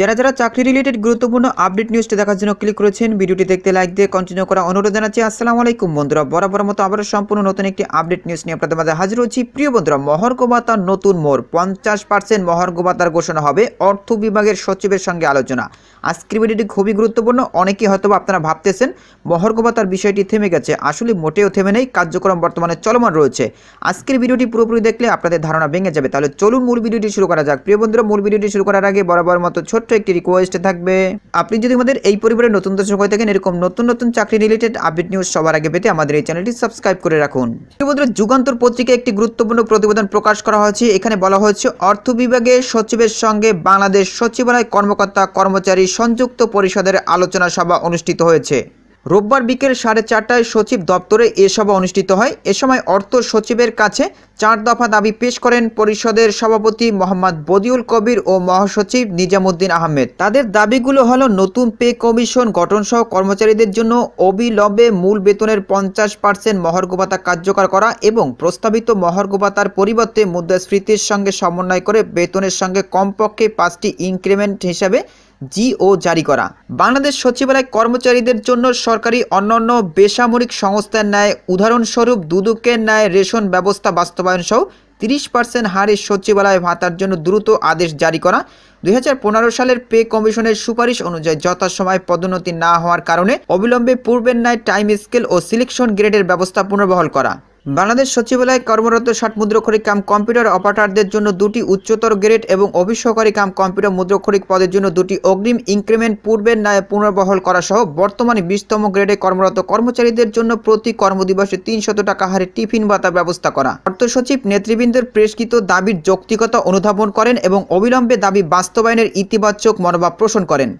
যারা যারা চাকরি রিলেটেড গুরুত্বপূর্ণ আপডেট নিউজটি দেখার জন্য ক্লিক করেছেন, ভিডিওটি দেখতে লাইক দিয়ে কন্টিনিউ করা অনুরোধ জানাচ্ছি। আসসালামু আলাইকুম বন্ধুরা, বরাবর মতো আবারও সম্পূর্ণ নতুন একটি আপডেট নিউজ নিয়ে আপনাদের মাঝে হাজির হচ্ছি। প্রিয় বন্ধুরা মহর্গ ভাতার নতুন মোড়, পঞ্চাশ পার্সেন্ট মহর্গ ভাতার ঘোষণা হবে, অর্থ বিভাগের সচিবের সঙ্গে আলোচনা। আজকের ভিডিওটি খুবই গুরুত্বপূর্ণ, অনেকেই হয়তো আপনারা ভাবতেছেন মহর্গ ভাতার বিষয়টি থেমে গেছে। আসলে মোটেও থেমে নেই, কার্যক্রম বর্তমানে চলমান রয়েছে। আজকের ভিডিওটি পুরোপুরি দেখলে আপনাদের ধারণা ভেঙে যাবে। তাহলে চলুন মূল ভিডিওটি শুরু করা যাক। প্রিয় বন্ধুরা, মূল ভিডিওটি শুরু করার আগে বরাবর মতো ছোট্ট একটি রিকোয়েস্ট থাকবে। আপনি যদি আমাদের এই পরিবারের নতুন দর্শক হয়ে থাকেন, এরকম নতুন নতুন চাকরি রিলেটেড আপডেট নিউজ সবার আগে পেতে আমাদের এই চ্যানেলটি সাবস্ক্রাইব করে রাখুন। যুগান্তর পত্রিকায় একটি গুরুত্বপূর্ণ প্রতিবেদন প্রকাশ করা হয়েছে। এখানে বলা হয়েছে, অর্থ বিভাগে সচিবের সঙ্গে বাংলাদেশ সচিবালয় কর্মকর্তা কর্মচারী সংযুক্ত পরিষদের আলোচনা সভা অনুষ্ঠিত হয়েছে। রোববার বিকেল সাড়ে চারটায় সচিব দপ্তরে এ সভা অনুষ্ঠিত হয়। এ সময় অর্থ সচিবের কাছে চার দফা দাবি পেশ করেন পরিষদের সভাপতি মোহাম্মদ বদিউল কবির ও মহাসচিব নিজামুদ্দিন আহমেদ। তাদের দাবিগুলো হল নতুন পে কমিশন গঠনসহ কর্মচারীদের জন্য অবিলম্বে মূল বেতনের পঞ্চাশ পার্সেন্ট মহর্গভাতা কার্যকর করা এবং প্রস্তাবিত মহর্গভাতার পরিবর্তে মুদ্রাস্ফীতির সঙ্গে সমন্বয় করে বেতনের সঙ্গে কমপক্ষে পাঁচটি ইনক্রিমেন্ট হিসাবে জিও জারি করা। বাংলাদেশ সচিবালয় কর্মচারীদের জন্য সরকারি অন্যান্য বেসামরিক সংস্থার ন্যায় উদাহরণস্বরূপ দুদকের ন্যায় রেশন ব্যবস্থা বাস্তবায়ন সহ তিরিশ পার্সেন্ট হারে সচিবালয় ভাতার জন্য দ্রুত আদেশ জারি করা। দুই হাজার পনেরো সালের পে কমিশনের সুপারিশ অনুযায়ী যথাসময়ে পদোন্নতি না হওয়ার কারণে অবিলম্বে পূর্বের ন্যায় টাইম স্কেল ও সিলেকশন গ্রেডের ব্যবস্থা পুনর্বহাল করা। বাংলাদেশ সচিবালয়ে কর্মরত ষাট মুদ্রক্ষরিক কাম কম্পিউটার অপারেটরদের জন্য দুটি উচ্চতর গ্রেড এবং অভিসহকারী কাম কম্পিউটার মুদ্রক্ষরিক পদের জন্য দুটি অগ্রিম ইনক্রিমেন্ট পূর্বের ন্যায় পুনর্বহাল করা সহ বর্তমানে বিশতম গ্রেডে কর্মরত কর্মচারীদের জন্য প্রতি কর্মদিবসে তিনশত টাকা হারে টিফিন ভাতার ব্যবস্থা করা। অর্থ সচিব নেতৃবৃন্দের প্রেসকৃত দাবির যৌক্তিকতা অনুধাবন করেন এবং অবিলম্বে দাবি বাস্তবায়নের ইতিবাচক মনোভাব পোষণ করেন।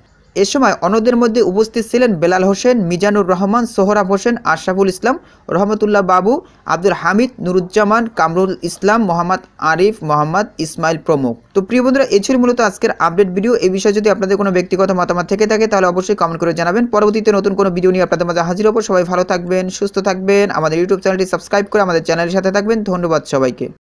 এ সময় অন্যদের মধ্যে উপস্থিত ছিলেন বেলাল হোসেন, মিজানুর রহমান, সোহরাব হোসেন, আশরাফুল ইসলাম, রহমতুল্লাহ বাবু, আব্দুল হামিদ, নুরুজ্জামান, কামরুল ইসলাম, মোহাম্মদ আরিফ, মোহাম্মদ ইসমাইল প্রমুখ। তো প্রিয় বন্ধুরা, এই ছিল মূলত আজকের আপডেট ভিডিও। এই বিষয়ে যদি আপনাদের কোনো ব্যক্তিগত মতামত থেকে থাকে, তাহলে অবশ্যই কমেন্ট করে জানাবেন। পরবর্তীতে নতুন কোনো ভিডিও নিয়ে আপনাদের মাঝে হাজির হব। সবাই ভালো থাকবেন, সুস্থ থাকবেন। আমাদের ইউটিউব চ্যানেলটি সাবস্ক্রাইব করে আমাদের চ্যানেলের সাথে থাকবেন। ধন্যবাদ সবাইকে।